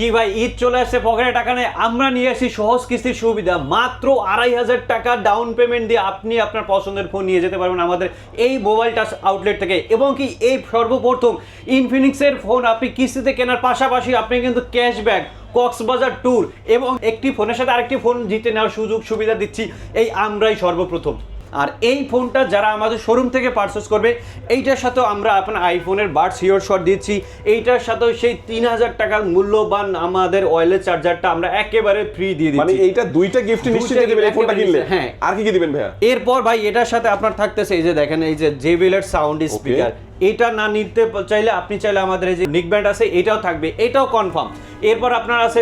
কি ভাই, ঈদ চলে আসছে, পকেটে টাকা নেই, আমরা নিয়ে আসি সহজ কিস্তির সুবিধা। মাত্র আড়াই হাজার টাকা ডাউন পেমেন্ট দিয়ে আপনি আপনার পছন্দের ফোন নিয়ে যেতে পারবেন আমাদের এই মোবাইল টাচ আউটলেট থেকে। এবং কি এই সর্বপ্রথম ইনফিনিক্সের ফোন আপনি কিস্তিতে কেনার পাশাপাশি আপনি কিন্তু ক্যাশব্যাক কক্সবাজার ট্যুর এবং একটি ফোনের সাথে আরেকটি ফোন জিতে নেওয়ার সুযোগ সুবিধা দিচ্ছি। এই আমরাই সর্বপ্রথম। আর এই ফোনটা যারা আমাদের শোরুম থেকে পারচেস করবে এইটার সাথেও আমরা আপনার আইফোনের বার্ড সিওর শট দিচ্ছি। এইটার সাথেও সেই তিন হাজার টাকার মূল্যবান আমাদের অয়েলের চার্জারটা আমরা একেবারে ফ্রি দিয়ে মানে দিচ্ছি। এইটা দুইটা গিফট নিশ্চিত দিবেন এই ফোনটা কিনলে। হ্যাঁ। আর কি কি দিবেন ভাইয়া? এরপর ভাই এটার সাথে আপনার থাকতেছে এই যে দেখেন এই যে জেবিএলের সাউন্ড স্পিকার এটা না নিতে চাইলে আপনি চাইলে আমাদের এই যে নিক ব্যান্ড আছে এটাও থাকবে। এটাও কনফার্ম এরপর আপনার আছে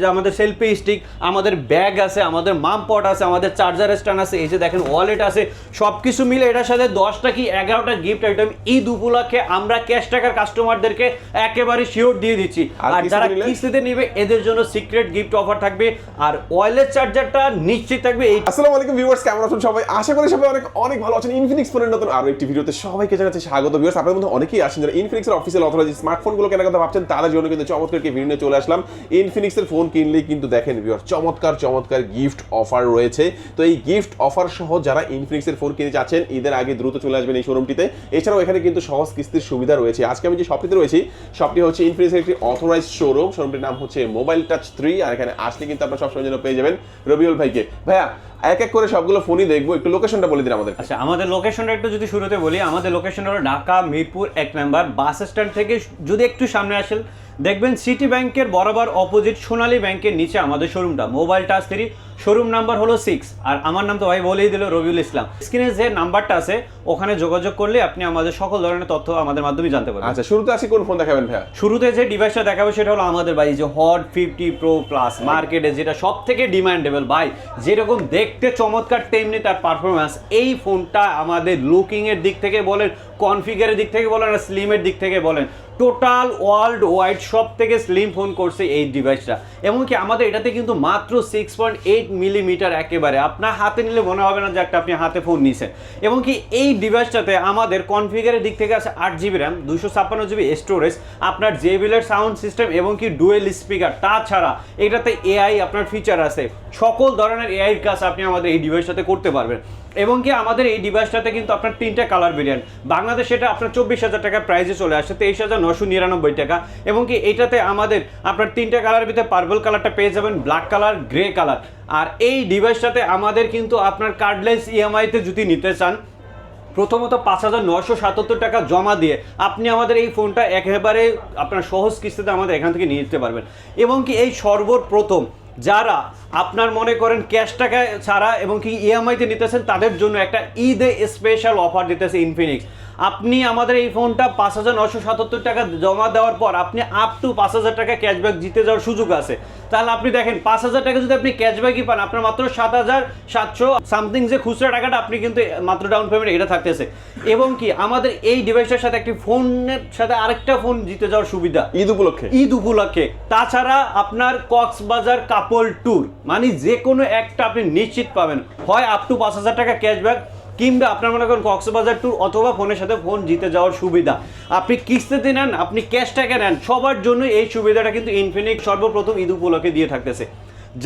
যে আমাদের সেলফি স্টিক আমাদের ব্যাগ আছে আমাদের মাম পট আছে আমাদের চার্জার স্ট্যান্ড আছে এই যে দেখেন ওয়ালেট আছে সব কিছু মিলে এটার সাথে দশটা কি এগারোটা গিফট আইটেম ঈদ উপলক্ষে আমরা ক্যাশ টাকার কাস্টমারদেরকে একেবারে শিওর দিয়ে দিচ্ছি। আর যারা কিস্তিতে নেবে এদের জন্য সিক্রেট গিফট অফার থাকবে। আর ওয়ালেট চার্জারটা নিশ্চিত থাকবে এই আসসালামু আলাইকুম ভিউয়ার্স কেমন আছেন সবাই? আশা করি সবাই অনেক অনেক ভালো আছেন। ইনফিনিক্স ফোনের নতুন আরও একটি ভিডিওতে সবাইকে জানাচ্ছি স্বাগত। ভিউয়ার্স আপনাদের মধ্যে অনেকেই আছেন যারা ইনফিনিক্স এর অফিসিয়াল অথরাইজ স্মার্টফোনগুলো কেনার কথা ভাবছেন তাদের জন্য কিন্তু চমৎকার ভিডিও নিয়ে চলে আসলাম। ইনফিনিক্স এর ফোন কিনলেই কিন্তু দেখেন ভিউয়ার্স চমৎকার চমৎকার গিফট অফার রয়েছে। তো এই গিফট অফার সহ যারা ইনফিনিক্স এর ফোন কিনতে চাচ্ছেন ঈদের আগে দ্রুত চলে আসবেন এই শোরুমটিতে এছাড়াও এখানে কিন্তু সহজ কিস্তির সুবিধা রয়েছে। আজকে আমি যে শপটিতে রয়েছি শপটি হচ্ছে ইনফিনিক্স এর একটি অথরাইজ শোরুম শোরুমটির নাম হচ্ছে মোবাইল টাচ থ্রি আর এখানে আসলে কিন্তু আপনারা সবসময় যেন পেয়ে যাবেন রবিউল ভাইকে। ভাইয়া, এক এক করে সবগুলো ফোনই দেখব। একটু লোকেশনটা বলে দিন আমাদের আচ্ছা আমাদের লোকেশনটা একটু যদি শুরুতে বলি, আমাদের লোকেশন হলো ঢাকা, মিরপুর এক নাম্বার। বাস স্ট্যান্ড থেকে যদি একটু সামনে আসেন দেখবেন সিটি ব্যাংকের বরাবর অপোজিট সোনালী ব্যাংকের নিচে আমাদের শোরুমটা mobile touch three showroom number হলো সিক্স আর আমার নাম তো ভাই বলেই দিল রবিউল ইসলাম। স্ক্রিনে যে নাম্বারটা আছে ওখানে যোগাযোগ করলে আপনি আমাদের সকল ধরনের তথ্য আমাদের মাধ্যমে জানতে পারবেন। আচ্ছা শুরুতে আসি কোন ফোন দেখাবেন ভাইয়া? শুরুতে যে ডিভাইসটা দেখাবো সেটা হলো আমাদের ভাই যে হট ফিফটি প্রো প্লাস মার্কেটে যেটা সব থেকে ডিমান্ডেবল ভাই যেরকম দেখতে চমৎকার তেমনি তার পারফরমেন্স এই ফোনটা আমাদের লুকিংয়ের দিক থেকে বলেন কনফিগারের দিক থেকে বলেন আর স্লিমের দিক থেকে বলেন টোটাল ওয়ার্ল্ড ওয়াইড সব থেকে স্লিম ফোন করছে এই ডিভাইসটা এমনকি আমাদের এটাতে কিন্তু মাত্র সিক্স পয়েন্ট এইট মিলিমিটার একেবারে। আপনার হাতে নিলে মনে হবে না যে একটা আপনি হাতে ফোন নিছেন। এবং কি এই ডিভাইসটাতে আমাদের কনফিগারের দিক থেকে আছে আট জিবি র্যাম দুশো ছাপ্পান্ন জিবি স্টোরেজ আপনার জেবিলের সাউন্ড সিস্টেম এবং কি ডুয়েল স্পিকার তাছাড়া এটাতে এআই আপনার ফিচার আছে। সকল ধরনের এআইয়ের কাজ আপনি আমাদের এই ডিভাইসটাতে করতে পারবেন। এবং কি আমাদের এই ডিভাইসটাতে কিন্তু আপনার তিনটা কালার ভেরিয়েন্ট বাংলাদেশে এটা আপনার চব্বিশ হাজার টাকা প্রাইসে চলে আসছে, তেইশ হাজার নশো নিরানব্বই টাকা। এবং কি এটাতে আমাদের আপনার তিনটা কালার ভিতরে পার্পল কালারটা পেয়ে যাবেন ব্ল্যাক কালার গ্রে কালার আর এই ডিভাইসটাতে আমাদের কিন্তু আপনার কার্ডলেস ইএমআইতে যদি নিতে চান, প্রথমত পাঁচ হাজার নশো সাতাত্তর টাকা জমা দিয়ে আপনি আমাদের এই ফোনটা একেবারে আপনার সহজ কিস্তিতে আমাদের এখান থেকে নিয়ে যেতে পারবেন। এবং কি এই সর্বপ্রথম যারা আপনার মনে করেন ক্যাশ টাকা ছাড়া এবং কি ইএমআইতে নিতেছেন, তাদের জন্য একটা ঈদে স্পেশাল অফার দিতেছে ইনফিনিক্স আপনি আমাদের এই ফোনটা পাঁচ হাজার নশো সাতাত্তর টাকা জমা দেওয়ার পর আপনি আপ টু পাঁচ হাজার টাকা ক্যাশব্যাক জিতে যাওয়ার সুযোগ আছে। তাহলে আপনি দেখেন পাঁচ হাজার টাকা যদি আপনি ক্যাশব্যাকই পান আপনার মাত্র সাত হাজার সাতশো সামথিং যে খুচরা টাকাটা আপনি কিন্তু মাত্র ডাউন পেমেন্ট এটা থাকতেছে। এবং কি আমাদের এই ডিভাইসটার সাথে একটি ফোনের সাথে আরেকটা ফোন জিতে যাওয়ার সুবিধা। ঈদ উপলক্ষে। ঈদ উপলক্ষে। তাছাড়া আপনার কক্সবাজার কাপল ট্যুর মানে যে কোনো একটা আপনি নিশ্চিত পাবেন। হয় আপ টু পাঁচ হাজার টাকা ক্যাশব্যাক কিংবা আপনার মনে করেন কক্সবাজার ট্যুর অথবা ফোনের সাথে ফোন জিতে যাওয়ার সুবিধা। আপনি কিস্তিতে নেন, আপনি ক্যাশ টাকা নেন, সবার জন্য এই সুবিধাটা কিন্তু ইনফিনিক্স সর্বপ্রথম ঈদ উপলক্ষে দিয়ে থাকতেছে।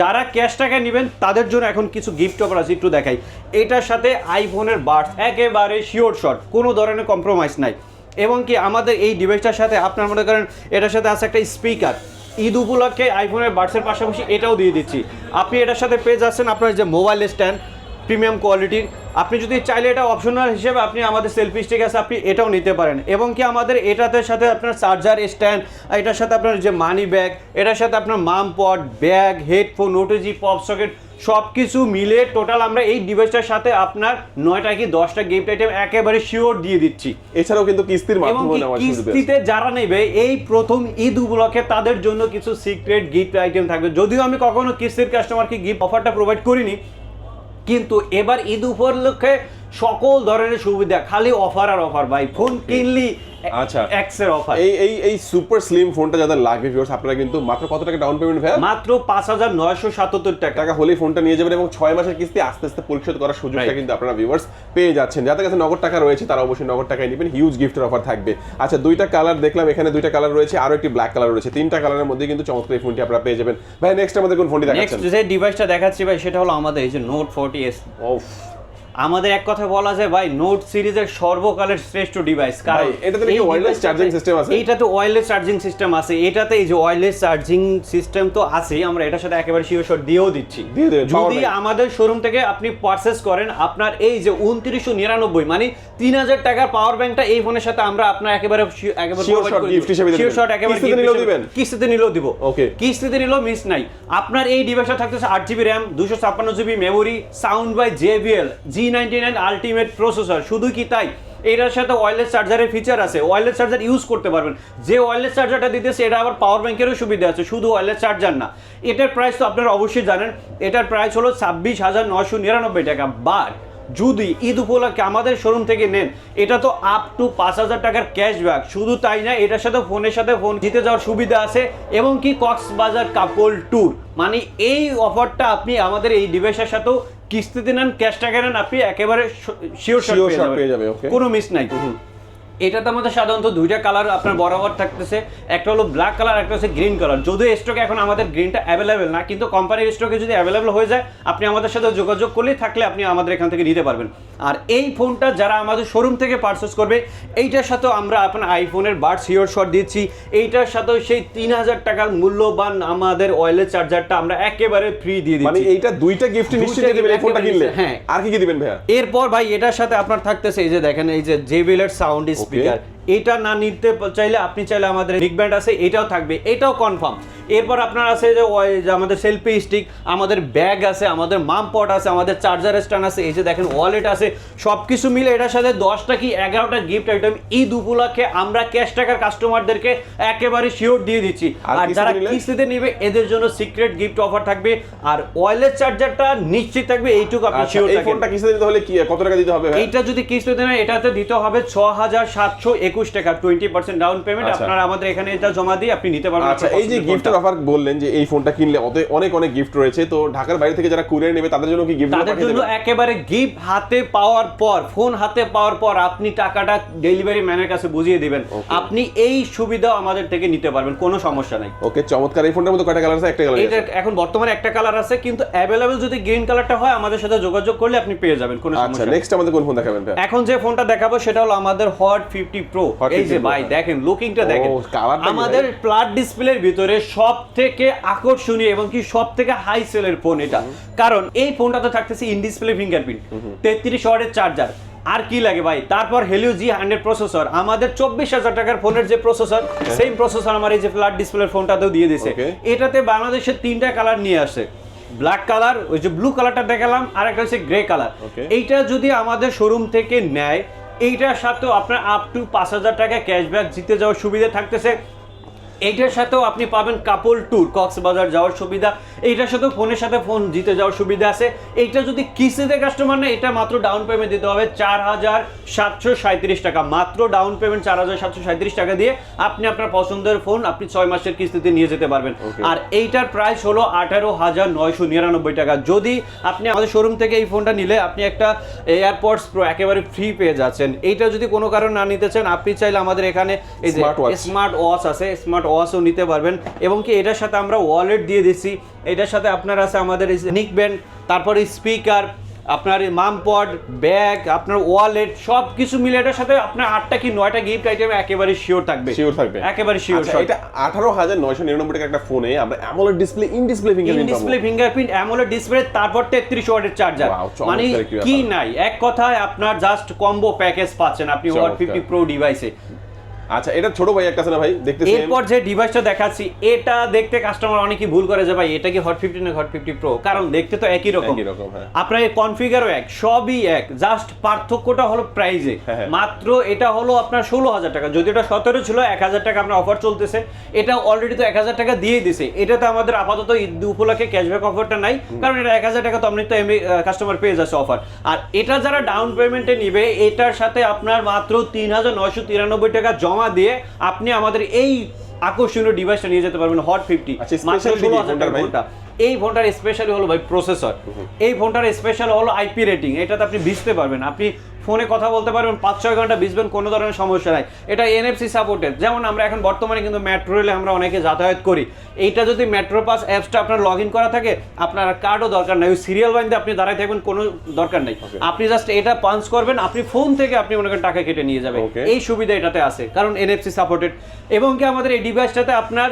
যারা ক্যাশ টাকা নেবেন, তাদের জন্য এখন কিছু গিফট অফার আছে, একটু দেখাই। এটার সাথে আইফোনের বার্ডস একেবারে শিওর শট কোনো ধরনের কম্প্রোমাইজ নাই। এবং কি আমাদের এই ডিভাইসটার সাথে আপনার মনে করেন এটার সাথে আছে একটা স্পিকার ঈদ উপলক্ষে আইফোনের বার্ডসের পাশাপাশি এটাও দিয়ে দিচ্ছি। আপনি এটার সাথে পেয়ে যাচ্ছেন আপনার যে মোবাইল স্ট্যান্ড প্রিমিয়াম কোয়ালিটির। আপনি যদি চাইলে এটা অপশনাল হিসেবে আপনি আমাদের সেলফি স্টিক আছে আপনি এটাও নিতে পারেন। এবং কি আমাদের এটাতে সাথে আপনার চার্জার স্ট্যান্ড এটার সাথে আপনার যে মানি ব্যাগ এটার সাথে আপনার মাম পট bag headphone OTG pop socket সব কিছু মিলে টোটাল আমরা এই ডিভাইসটার সাথে আপনার নয়টা কি দশটা গিফট আইটেম একেবারে শিওর দিয়ে দিচ্ছি। এছাড়াও কিন্তু কিস্তির মাধ্যমে কিস্তিতে যারা নেবে এই প্রথম ঈদ উপলক্ষে তাদের জন্য কিছু সিক্রেট গিফট আইটেম থাকবে। যদিও আমি কখনো কিস্তির কাস্টমারকে গিফট অফারটা প্রোভাইড করিনি কিন্তু এবার ঈদ উপলক্ষে সকল ধরনের সুবিধা খালি অফার আর অফার ভাই। ফোন কিনলি আচ্ছা। এক্স এক্সের অফার এই এই এই সুপার স্লিম ফোনটা যাদের লাগবে ভিউয়ার্স আপনারা কিন্তু মাত্র কত টাকা ডাউন পেমেন্ট ভাইয়া? মাত্র পাঁচ হাজার নয়শো সাতাত্তর টাকা। টাকা হলেই ফোনটা নিয়ে যাবেন এবং ছয় মাসের কিস্তি আস্তে আস্তে পরিশোধ করার সুযোগটা কিন্তু আপনারা ভিউয়ার্স পেয়ে যাচ্ছেন। যাদের কাছে নগদ টাকা রয়েছে তারা অবশ্যই নগদ টাকায় নেবেন। হিউজ গিফটের অফার থাকবে। আচ্ছা দুইটা কালার দেখলাম। এখানে দুইটা কালার রয়েছে আরও একটি ব্ল্যাক কালার রয়েছে। তিনটা কালারের মধ্যে কিন্তু চমৎকার এই ফোনটি আপনারা পেয়ে যাবেন। ভাই নেক্সট আমাদের কোন ফোনটি দেখাচ্ছেন? নেক্সট যে ডিভাইসটা দেখাচ্ছি ভাই সেটা হলো আমাদের এই যে নোট ফোরটি এস ওফ আমাদের এক কথা বলা যায় ভাই নোট সিরিজের সর্বকালের শ্রেষ্ঠ ডিভাইস ভাই, এটাতে নাকি wireless charging system আছে? এইটাতে ওয়্যারলেস চার্জিং সিস্টেম আছে। এটাতে এই যে ওয়্যারলেস চার্জিং সিস্টেম তো আছেই আমরা এটার সাথে একেবারে শিওর দিয়েও দিচ্ছি। যদি আমাদের শোরুম থেকে আপনি পারচেস করেন আপনার এই যে উনত্রিশশো নিরানব্বই মানে তিন হাজার টাকার পাওয়ার ব্যাংকটা এই ফোনের সাথে আমরা আপনার একেবারে শিও- একেবারে কিস্তিতে নিলেও হিসেবে- দিবেন? কিস্তিতে নিলেও দিব। Okay. কিস্তিতে নিলেও মিস নাই। আপনার এই ডিভাইসটা থাকতেছে আট জিবি র্যাম দুশো ছাপ্পান্ন GB memory sound by JBL G ninety nine ultimate processor শুধু কি তাই? এটার সাথে ওয়্যারলেস চার্জারের ফিচার আছে ওয়্যারলেস চার্জার ইউজ করতে পারবেন। যে ওয়্যারলেস চার্জারটা দিতেছে, এটা আবার পাওয়ার ব্যাংকেরও সুবিধা আছে, শুধু ওয়্যারলেস চার্জার না। এটার প্রাইস তো আপনারা অবশ্যই জানেন, এটার প্রাইস হলো ছাব্বিশ হাজার নশো নিরানব্বই টাকা। বাট যদি ঈদ উপলক্ষে আমাদের শোরুম থেকে নেন, এটা তো আপ টু পাঁচ হাজার টাকার ক্যাশব্যাক শুধু তাই না, এটার সাথে ফোনের সাথে ফোন জিতে যাওয়ার সুবিধা আছে, এবং কি কক্সবাজার কাপল ট্যুর মানে এই অফারটা আপনি আমাদের এই ডিভাইসের সাথেও কিস্তিতে নেন ক্যাশ টাকা নেন আপনি একেবারে শিওর Sure পেয়ে যাবে, okay. কোনো মিস নাই। এটাতে আমাদের সাধারণত দুইটা কালার আপনার বরাবর থাকতেছে। একটা হলো ব্ল্যাক কালার একটা হচ্ছে গ্রিন কালার যদিও স্টকে এখন আমাদের গ্রিনটা অ্যাভেলেবেল না কিন্তু কোম্পানির স্টকে যদি অ্যাভেলেবেল হয়ে যায় আপনি আমাদের সাথে যোগাযোগ করলেই থাকলে আপনি আমাদের এখান থেকে নিতে পারবেন। আর এই ফোনটা যারা আমাদের শোরুম থেকে পারচেস করবে এইটার সাথেও আমরা আপনার আইফোনের বার্ড সিওর শট দিচ্ছি। এইটার সাথেও সেই তিন হাজার টাকার মূল্যবান আমাদের অয়েলের চার্জারটা আমরা একেবারে ফ্রি দিয়ে মানে দিচ্ছি। এইটা দুইটা গিফট নিশ্চয়ই দিবেন এই ফোনটা কিনলে। হ্যাঁ। আর কি কি দিবেন ভাইয়া? এরপর ভাই এটার সাথে আপনার থাকতেছে এই যে দেখেন এই যে জেবিএল এর সাউন্ড স্পিকার এটা না নিতে চাইলে আপনি চাইলে আমাদের বিগ ব্যান্ড আছে এটাও থাকবে এটাও কনফার্ম এরপর আপনার আছে যে আমাদের সেলফি স্টিক আমাদের ব্যাগ আছে আমাদের মাম পট আছে আমাদের চার্জার স্ট্যান্ড আছে এই যে দেখেন ওয়ালেট আছে সব কিছু মিলে এটার সাথে দশটা কি এগারোটা গিফট আইটেম ঈদ উপলক্ষে আমরা ক্যাশ টাকার কাস্টমারদেরকে একেবারে শিওর দিয়ে দিচ্ছি। আর যারা কিস্তিতে নেবে এদের জন্য সিক্রেট গিফট অফার থাকবে আর ওয়ালেট চার্জারটা নিশ্চিত থাকবে এইটুকু আপনি শিওর থাকবেন ফোনটা কিস্তিতে দিতে হলে কি কত টাকা দিতে হবে এইটা যদি কিস্তিতে নেন এটাতে দিতে হবে ছ হাজার সাতশো একুশ টাকা টোয়েন্টি পার্সেন্ট ডাউন পেমেন্ট। আপনারা আমাদের এখানে এটা জমা দিয়ে আপনি নিতে পারবেন আচ্ছা এই যে গিফটের অফার বললেন যে এই ফোনটা কিনলে অনেক অনেক গিফট রয়েছে তো ঢাকার বাইরে থেকে যারা কুরিয়ার নেবে তাদের জন্য কি গিফট তাদের জন্য একেবারে গিফট হাতে পাওয়ার পর ফোন হাতে পাওয়ার পর আপনি টাকাটা ডেলিভারি ম্যানের কাছে বুঝিয়ে দিবেন। আপনি এই সুবিধা আমাদের থেকে নিতে পারবেন কোনো সমস্যা নাই। ওকে চমৎকার। এই ফোনটার মধ্যে কয়টা কালার আছে? একটা কালার এটা এখন বর্তমানে একটা কালার আছে কিন্তু অ্যাভেলেবেল যদি গ্রিন কালারটা হয় আমাদের সাথে যোগাযোগ করলে আপনি পেয়ে যাবেন কোনো আচ্ছা সমস্যা নেক্সট আমাদের কোন ফোন দেখাবেন এখন যে ফোনটা দেখাবো সেটা হলো আমাদের হট ফিফটি প্রো এই যে ভাই হ্যাঁ। দেখেন লুকিংটা দেখেন। আমাদের ডিসপ্লের ভিতরে সব থেকে আকর্ষণীয় এবং কি সব থেকে হাই সেলের ফোন এটা। কারণ এই ফোনটাতে থাকতেছে ইন ডিসপ্লে ফিঙ্গারপ্রিন্ট তেত্রিশ ওয়াটের চার্জার আর কি লাগে ভাই? তারপর হেলিও জি হান্ড্রেড প্রসেসর আমাদের চব্বিশ হাজার টাকার ফোনের যে প্রসেসর সেম প্রসেসর আমার এই যে ফ্ল্যাট ডিসপ্লের ফোনটাতেও দিয়ে দিছে। এটাতে বাংলাদেশের তিনটা কালার নিয়ে আসে। ব্ল্যাক কালার ওই যে ব্লু কালারটা দেখালাম আর একটা হচ্ছে গ্রে কালার এইটা যদি আমাদের শোরুম থেকে নেয় এইটার সাথেও আপনার আপ টু পাঁচ হাজার টাকা ক্যাশব্যাক জিতে যাওয়ার সুবিধা থাকতেছে। এইটার সাথেও আপনি পাবেন কাপল ট্যুর কক্সবাজার যাওয়ার সুবিধা। এইটার সাথেও ফোনের সাথে ফোন জিতে যাওয়ার সুবিধা আছে। এইটা যদি কিস্তিতে কাস্টমার নেয় এটা মাত্র ডাউন পেমেন্ট দিতে হবে চার হাজার সাতশো সাঁত্রিশ টাকা। মাত্র ডাউন পেমেন্ট চার হাজার সাতশো সাঁত্রিশ টাকা দিয়ে আপনি আপনার পছন্দের ফোন আপনি ছয় মাসের কিস্তিতে নিয়ে যেতে পারবেন। আর এইটার প্রাইস হলো আঠারো হাজার নয়শো নিরানব্বই টাকা। যদি আপনি আমাদের শোরুম থেকে এই ফোনটা নিলে আপনি একটা এয়ারপডস প্রো একেবারে ফ্রি পেয়ে যাচ্ছেন। এইটা যদি কোনো কারণ না নিতে চান আপনি চাইলে আমাদের এখানে এই যে স্মার্ট ওয়াচ আছে স্মার্ট ওয়াচও নিতে পারবেন এবং কি এটার সাথে আমরা ওয়ালেট দিয়ে দিচ্ছি। এটার সাথে আপনার আছে আমাদের নিক ব্যান্ড তারপরে স্পিকার আপনার মাম পড ব্যাগ আপনার ওয়ালেট সব কিছু মিলে এটার সাথে আপনার আটটা কি নয়টা গিফট আইটেম একেবারে শিওর থাকবে। শিওর থাকবে। একেবারে শিওর আচ্ছা, এটা আঠারো হাজার নয়শো নিরানব্বই টাকা একটা ফোনে আমরা AMOLED display in display fingerprint display fingerprint AMOLED display তারপর 33 ওয়াটের চার্জার মানে কি নাই? এক কথায় আপনার জাস্ট কম্বো প্যাকেজ পাচ্ছেন আপনি ওয়াট চমৎকার। 50 প্রো ডিভাইসে আচ্ছা এটা ছোট ভাই একটা আছে না ভাই? দেখতে এরপর যে ডিভাইসটা দেখাচ্ছি এটা দেখতে কাস্টমার অনেকেই ভুল করে যে ভাই এটা কি হট ফিফটি না হট ফিফটি প্রো কারণ দেখতে তো একই রকম। একই রকম, হ্যাঁ। আপনার কনফিগারও এক সবই এক জাস্ট পার্থক্যটা হলো প্রাইজে হ্যাঁ, হ্যাঁ। মাত্র এটা হলো আপনার ষোলো হাজার টাকা। যদি এটা সতেরো ছিল এক হাজার টাকা আপনার অফার চলতেছে। এটা অলরেডি তো এক হাজার টাকা দিয়ে দিছে। এটাতে আমাদের আপাতত ঈদ উপলক্ষে ক্যাশব্যাক অফারটা নাই। কারণ এটা এক হাজার টাকা তো আপনি তো এমনি কাস্টমার পেয়ে যাচ্ছে অফার আর এটা যারা ডাউন পেমেন্টে নিবে এটার সাথে আপনার মাত্র তিন হাজার নয়শো তিরানব্বই টাকা জমা দিয়ে আপনি আমাদের এই আকর্ষণীয় ডিভাইসটা নিয়ে যেতে পারবেন হট ফিফটি আচ্ছা, মাত্র ষোলো হাজার টাকা এই ফোনটার স্পেশালি হলো ভাই প্রসেসর এই ফোনটার স্পেশাল হলো আইপি রেটিং এটাতে আপনি ভিজতে পারবেন। আপনি ফোনে কথা বলতে পারবেন পাঁচ ছয় ঘণ্টা ভিজবেন কোনো ধরনের সমস্যা নাই। এটা এনএফসি সাপোর্টেড যেমন আমরা এখন বর্তমানে কিন্তু মেট্রো রেলে আমরা অনেকে যাতায়াত করি। এইটা যদি মেট্রো পাস অ্যাপসটা আপনার লগ ইন করা থাকে আপনার কার্ডও দরকার নাই। ওই সিরিয়াল বাইন্দে আপনি দাঁড়ায় থাকবেন কোনো দরকার নেই. আপনি জাস্ট এটা পাঞ্চ করবেন আপনি ফোন থেকে আপনি মনে করেন টাকা কেটে নিয়ে যাবেন। এই সুবিধা এটাতে আছে কারণ এনএফসি সাপোর্টেড এবং কি আমাদের এই ডিভাইসটাতে আপনার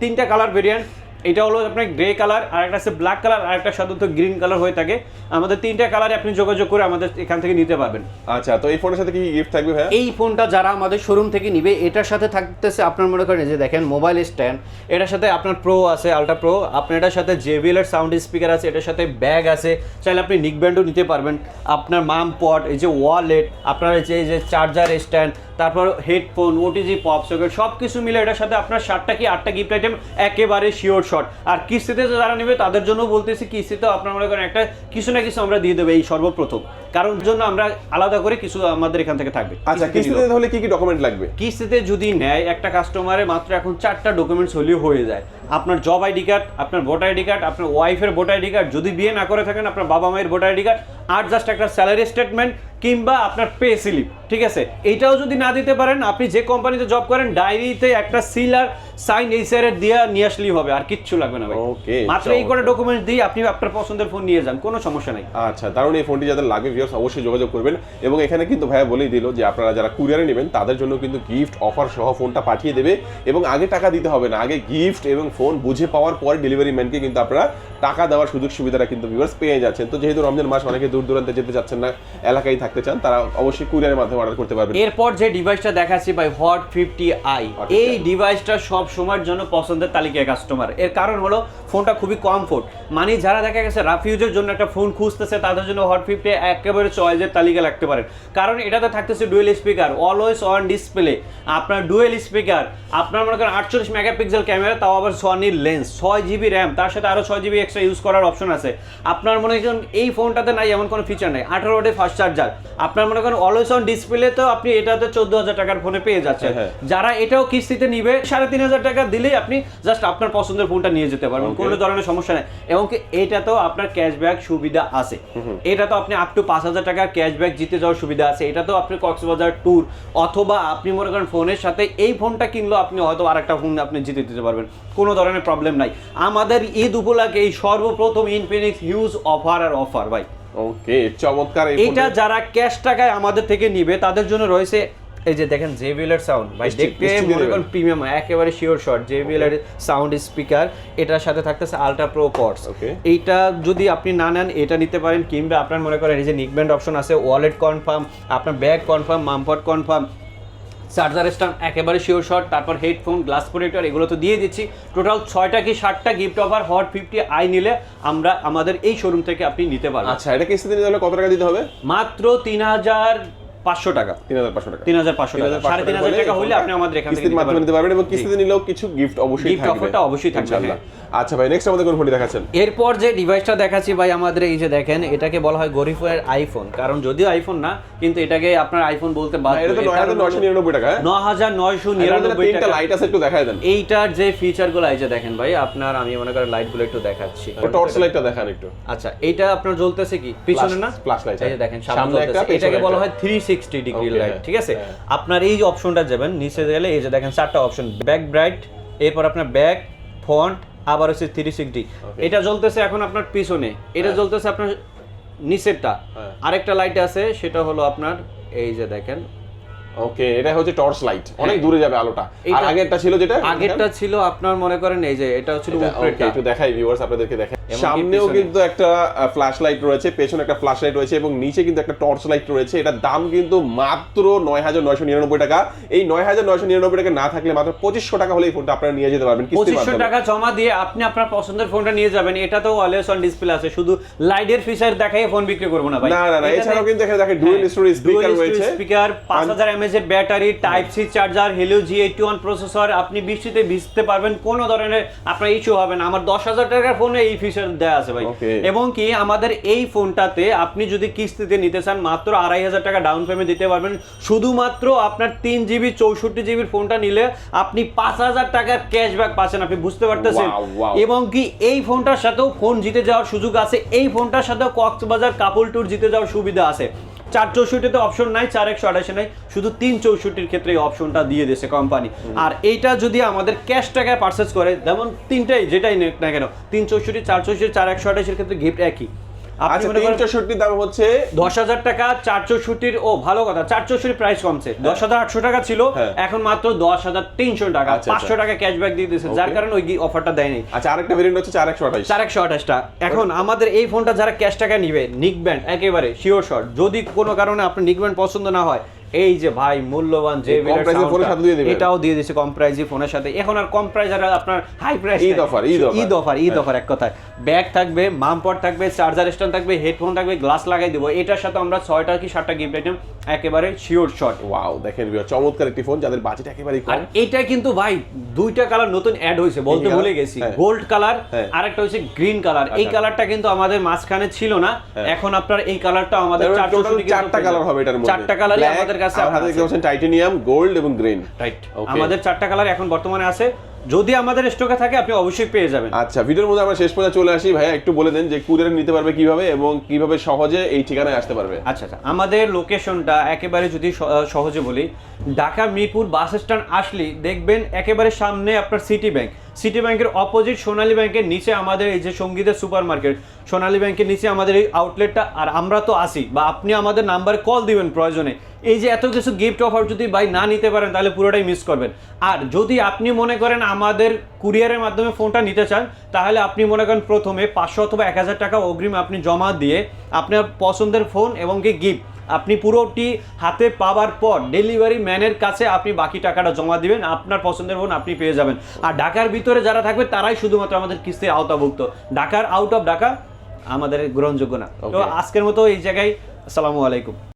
তিনটা কালার ভেরিয়েন্ট এটা হলো আপনার গ্রে কালার আর একটা আছে ব্ল্যাক কালার আর একটা সাধারণত গ্রিন কালার হয়ে থাকে। আমাদের তিনটা কালারে আপনি যোগাযোগ করে আমাদের এখান থেকে নিতে পারবেন। আচ্ছা তো এই ফোনের সাথে কি গিফট থাকবে ভাই এই ফোনটা যারা আমাদের শোরুম থেকে নিবে এটার সাথে থাকতেছে আপনার মনে করেন যে দেখেন মোবাইল স্ট্যান্ড এটার সাথে আপনার প্রো আছে আলট্রা প্রো আপনার এটার সাথে জেবিএল এর সাউন্ড স্পিকার আছে এটার সাথে ব্যাগ আছে চাইলে আপনি নিক ব্যান্ডও নিতে পারবেন। আপনার মাম পট এই যে ওয়ালেট আপনার এই যে যে চার্জার স্ট্যান্ড তারপর হেডফোন ওটিজি পপ সকেট সব কিছু মিলে এটার সাথে আপনার সাতটা কি আটটা গিফট আইটেম একেবারে শিওর শট। আর কিস্তিতে যারা নেবে তাদের জন্য বলতেছি কিস্তিতেও আপনার মনে করেন একটা কিছু না কিছু আমরা দিয়ে দেবো এই সর্বপ্রথম। কারণ জন্য আমরা আলাদা করে কিছু আমাদের এখান থেকে থাকবে। আচ্ছা কিস্তিতে কিস্তিতে তাহলে কি কি ডকুমেন্ট লাগবে? কিস্তিতে যদি নেয় একটা কাস্টমারের মাত্র এখন চারটা ডকুমেন্টস হলেও হয়ে যায়। আপনার জব আইডি কার্ড আপনার ভোটার আইডি কার্ড আপনার ওয়াইফের ভোটার আইডি কার্ড যদি বিয়ে না করে থাকেন আপনার বাবা মায়ের ভোটার আইডি কার্ড আর জাস্ট একটা স্যালারি স্টেটমেন্ট কিংবা আপনার পে স্লিপ ঠিক আছে? এইটাও যদি না দিতে পারেন আপনি যে কোম্পানিতে জব করেন ডায়েরিতে একটা সিল আর সাইন এই স্যারের দিয়ে নিয়ে আসলেই হবে আর কিচ্ছু লাগবে না ভাই। Okay, মাত্র এই করে ডকুমেন্টস দিয়ে আপনি আপনার পছন্দের ফোন নিয়ে যান কোনো সমস্যা নাই। আচ্ছা দারুণ এই ফোনটি যাদের লাগবে ভিউয়ার্স অবশ্যই যোগাযোগ করবেন। এবং এখানে কিন্তু ভাইয়া বলেই দিল যে আপনারা যারা কুরিয়ারে নেবেন তাদের জন্য কিন্তু গিফট অফার সহ ফোনটা পাঠিয়ে দেবে। এবং আগে টাকা দিতে হবে না আগে গিফট এবং ফোন বুঝে পাওয়ার পরে ডেলিভারি ম্যানকে কিন্তু আপনারা টাকা দেওয়ার সুযোগ সুবিধাটা কিন্তু ভিউয়ার্স পেয়ে যাচ্ছেন। তো যেহেতু রমজান মাস অনেকে দূর দূরান্তে যেতে চাচ্ছেন না এলাকায় থাকতে চান তারা অবশ্যই কুরিয়ারের মাধ্যমে অর্ডার করতে পারবেন। এরপর যে ডিভাইসটা দেখাচ্ছি ভাই হট ফিফটি আই এই ডিভাইসটা সব সময়ের জন্য পছন্দের তালিকায় কাস্টমার এর কারণ হলো ফোনটা খুবই কমফোর্ট মানে যারা দেখা গেছে রাফিউজের জন্য একটা ফোন খুঁজতেছে তাদের জন্য হট ফিফটি একেবারে চয়েসের তালিকা লাগতে পারেন। কারণ এটাতে থাকতেছে dual speaker always on display আপনার ডুয়েল স্পিকার আপনার মনে করেন আটচল্লিশ মেগাপিক্সেল ক্যামেরা তাও আবার সনির লেন্স ছয় জিবি র্যাম তার সাথে আরও ছয় জিবি এক্সট্রা ইউজ করার অপশন আছে। আপনার মনে করেন এই ফোনটাতে নাই এমন কোনো ফিচার নেই। আঠারো ওয়াটের ফাস্ট চার্জার আপনার মনে করেন অলওয়েজ অন ডিসপ্লে তো আপনি এটাতে চোদ্দ হাজার টাকার ফোনে পেয়ে যাচ্ছেন। হ্যাঁ। যারা এটাও কিস্তিতে নিবে সাড়ে তিন হাজার টাকা দিলেই আপনি জাস্ট আপনার পছন্দের ফোনটা নিয়ে যেতে পারবেন কোনো ধরনের সমস্যা নেই। এবং এটাতেও আপনার ক্যাশব্যাক সুবিধা আছে। এটা তো আপনি আপ টু পাঁচ হাজার টাকার ক্যাশব্যাক জিতে যাওয়ার সুবিধা আছে। এটা তো আপনি কক্সবাজার ট্যুর অথবা আপনি মনে করেন ফোনের সাথে এই ফোনটা কিনলেও আপনি হয়তো আর একটা ফোন আপনি জিতে দিতে পারবেন। কোনো ধরনের প্রবলেম নাই। আমাদের ঈদ উপলক্ষে এই সর্বপ্রথম ইনফিনিক্স হিউজ অফার আর অফার ভাই। ওকে চমৎকার এটা যারা ক্যাশ টাকায় আমাদের থেকে নিবে তাদের জন্য রয়েছে এই যে দেখেন জেবিএল সাউন্ড ভাই দেখতে মনে করেন প্রিমিয়াম একেবারে sure shot JBL sound speaker এটার সাথে থাকতেছে আলট্রা প্রো পডস এইটা যদি আপনি না নেন এটা নিতে পারেন কিংবা আপনার মনে করেন এই যে নিকব্যান্ড অপশন আছে ওয়ালেট কনফার্ম আপনার ব্যাগ কনফার্ম মামপট কনফার্ম চার্জার স্ট্যান্ড একেবারে শিওর শট তারপর হেডফোন গ্লাস প্রোটেক্টর এগুলো তো দিয়ে দিচ্ছি। টোটাল ছয়টা কি ষাটটা gift offer hot fifty I নিলে আমরা আমাদের এই শোরুম থেকে আপনি নিতে পারবেন। আচ্ছা এটা কিস্তিতে নিতে হলে কত টাকা দিতে হবে? মাত্র তিন হাজার পাঁচশো টাকা। তিন হাজার পাঁচশো টাকা। তিন হাজার পাঁচশো টাকা। সাড়ে তিন হাজার টাকা হলে আপনি আমাদের এখান থেকে মাধ্যমে নিতে পারবেন এবং কিস্তিতে নিলেও কিছু গিফট অবশ্যই থাকবে। offerটা অবশ্যই থাকবে, হ্যাঁ। আচ্ছা ভাই নেক্সট আমাদের কোন ফোনটি দেখাচ্ছেন? এরপর যে ডিভাইসটা দেখাচ্ছি ভাই আমাদের এই যে দেখেন এটাকে বলা হয় গরিফের আইফোন কারণ যদিও আইফোন না কিন্তু এটাকে আপনার আইফোন বলতে বাধ্য। এটা তো নয় হাজার নয়শো নিরানব্বই টাকা হ্যাঁ? ন হাজার নয়শো এর মধ্যে না নিরানব্বই তিনটা টাকা। লাইট আছে একটু দেখায় দেন। এইটার যে ফিচারগুলো যে দেখেন ভাই আপনার আমি মনে করেন লাইটগুলো একটু দেখাচ্ছি। টর্চ লাইটটা দেখান একটু। আচ্ছা এইটা আপনার জ্বলতেছে কি? পিছনে না? flash light, এই হ্যাঁ। দেখেন সামনে সামনে জ্বলতেছে। এটাকে বলা। হয় 360 ডিগ্রি লাইট ঠিক আছে। আপনার এই অপশনটা যাবেন নিচে গেলে এই যে দেখেন চারটা অপশন ব্যাক ব্রাইট এরপর আপনার ব্যাক ফন্ট আবার হচ্ছে 360 এটা জ্বলতেছে এখন আপনার পিছনে এটা হ্যাঁ। জ্বলতেছে আপনার নিচেরটা হ্যাঁ। আরেকটা লাইট আছে সেটা হলো আপনার এই যে দেখেন ওকে এটা হচ্ছে টর্চ লাইট অনেক হ্যাঁ। দূরে যাবে আলোটা। আর আগেরটা ছিল যেটা? আগেরটা ছিল আপনার মনে করেন এই যে এটা okay, উপরেরটা একটু দেখাই ভিউয়ার্স আপনাদেরকে দেখাই। সামনেও কিন্তু একটা ফ্ল্যাশ লাইট রয়েছে পেছনে একটা ফ্ল্যাশ লাইট রয়েছে এবং নিচে কিন্তু একটা টর্চ লাইট রয়েছে। এটার দাম কিন্তু মাত্র নয় হাজার নয়শো নিরানব্বই টাকা। এই নয় হাজার নয়শো নিরানব্বই টাকা না থাকলে মাত্র পঁচিশশো টাকা হলে এই ফোনটা আপনারা নিয়ে যেতে পারবেন পঁচিশশো টাকা জমা দিয়ে আপনি আপনার পছন্দের ফোনটা নিয়ে যাবেন। এটা তো অলওয়েজ অন ডিসপ্লে আছে। শুধু লাইটের ফিচার দেখাই ফোন বিক্রি করব না ভাই। না না এছাড়াও কিন্তু এখানে দেখেন ডুয়েল স্টোরি স্পিকার রয়েছে। স্পিকার পাঁচ হাজার এমএজ এর battery type C charger Helio G eighty one processor আপনি বৃষ্টিতে ভিজতে পারবেন কোনো ধরনের আপনার ইস্যু হবে না। আমার দশ হাজার টাকার ফোনে এই ফিচার দেওয়া আছে ভাই। এবং কি আমাদের এই ফোনটাতে আপনি যদি কিস্তিতে নিতে চান মাত্র আড়াই হাজার টাকা ডাউন পেমেন্ট দিতে পারবেন। শুধুমাত্র আপনার তিন জিবি চৌষট্টি জিবির ফোনটা নিলে আপনি পাঁচ হাজার টাকার ক্যাশব্যাক পাচ্ছেন আপনি বুঝতে পারতেছেন. এবং কি এই ফোনটার সাথেও ফোন জিতে যাওয়ার সুযোগ আছে। এই ফোনটার সাথেও কক্সবাজার কাপল ট্যুর জিতে যাওয়ার সুবিধা আছে। চার চৌষট্টিতে অপশন নাই চার একশো আঠাশে নাই শুধু তিন চৌষট্টির ক্ষেত্রে এই অপশনটা দিয়ে দিয়েছে কোম্পানি আর এইটা যদি আমাদের ক্যাশ টাকায় পারচেস করে যেমন তিনটাই যেটাই না কেন তিন চৌষট্টি চার চৌষট্টি চার একশো আঠাশের ক্ষেত্রে গিফট একই। আচ্ছা তিন চৌষট্টির দাম হচ্ছে দশ হাজার টাকা চার চৌষট্টির ও ভালো কথা চার চৌষট্টির প্রাইস কমছে দশ হাজার আটশো টাকা ছিল হ্যাঁ। এখন মাত্র দশ হাজার তিনশো টাকা। আচ্ছা, পাঁচশো টাকা ক্যাশব্যাক দিয়ে দিয়েছে যার কারণে ওই অফারটা দেয়নি। আচ্ছা আরেকটা ভেরিয়েন্ট হচ্ছে চার একশো আঠাইশ চার একশো আঠাশটা। এখন আমাদের এই ফোনটা যারা ক্যাশ টাকা নিবে নিক ব্যান্ড একেবারে শিওর শট যদি কোনো কারণে আপনার নিক ব্যান্ড পছন্দ না হয় এই যে ভাই মূল্যবান যে কম। এটাও দিয়ে দিছে কম প্রাইজে ফোনের সাথে এখন আর কম প্রাইস আর আপনার হাই প্রাইস ঈদ offer, ঈদ অফার ঈদ হ্যাঁ। অফার এক কথায় ব্যাগ থাকবে মামপট থাকবে চার্জার স্ট্যান্ড থাকবে হেডফোন থাকবে গ্লাস লাগাই দিব এটার সাথে আমরা ছয়টা কি সাতটা গিফট আইটেম একেবারে শিওর শট ওয়াও দেখেন চমৎকার একটি ফোন যাদের বাজেট একেবারেই আর এটা কিন্তু ভাই দুইটা কালার নতুন অ্যাড হয়েছে বলতে ভুলে গেছি হ্যাঁ। গোল্ড কালার হ্যাঁ। আর একটা হচ্ছে গ্রিন কালার এই আচ্ছা। কালারটা কিন্তু আমাদের মাঝখানে ছিল না হ্যাঁ। এখন আপনার এই কালারটা আমাদের চারটা কালার হবে এটার মধ্যে চারটা কালারই Black, আমাদের কাছে আপনাদের কাছে টাইটেনিয়াম গোল্ড এবং গ্রিন। রাইট. আমাদের চারটা কালার এখন বর্তমানে আছে। যদি আমাদের স্টকে থাকে আপনি অবশ্যই পেয়ে যাবেন। আচ্ছা ভিডিওর মধ্যে আমরা শেষ পর্যন্ত চলে আসি। ভাইয়া একটু বলে দেন যে কুরিয়ার নিতে পারবে কীভাবে এবং কীভাবে সহজে এই ঠিকানায় আসতে পারবে। আচ্ছা আচ্ছা। আমাদের লোকেশনটা একেবারে যদি সহজে বলি ঢাকা মিরপুর বাস স্ট্যান্ড আসলেই দেখবেন একেবারে সামনে আপনার সিটি ব্যাংক। সিটি ব্যাংকের অপোজিট সোনালী ব্যাংকের নিচে আমাদের এই যে সঙ্গীতের সুপার মার্কেট সোনালী ব্যাংকের নিচে আমাদের এই আউটলেটটা আর আমরা তো আসি বা আপনি আমাদের নাম্বারে কল দিবেন প্রয়োজনে। এই যে এত কিছু গিফট অফার যদি ভাই না নিতে পারেন, তাহলে পুরোটাই মিস করবেন। আর যদি আপনি মনে করেন আমাদের কুরিয়ারের মাধ্যমে ফোনটা নিতে চান, তাহলে আপনি মনে করেন প্রথমে পাঁচশো অথবা এক হাজার টাকা অগ্রিম আপনি জমা দিয়ে আপনার পছন্দের ফোন এবং কি গিফট আপনি পুরোটি হাতে পাওয়ার পর ডেলিভারি ম্যানের কাছে আপনি বাকি টাকাটা জমা দিবেন। আপনার পছন্দের ফোন আপনি পেয়ে যাবেন। আর ঢাকার ভিতরে যারা থাকবে তারাই শুধুমাত্র আমাদের কিস্তির আওতাভুক্ত। ঢাকার আউট অফ ঢাকা আমাদের গ্রহণযোগ্য না। তো আজকের মতো এই জায়গায় আসসালামু আলাইকুম।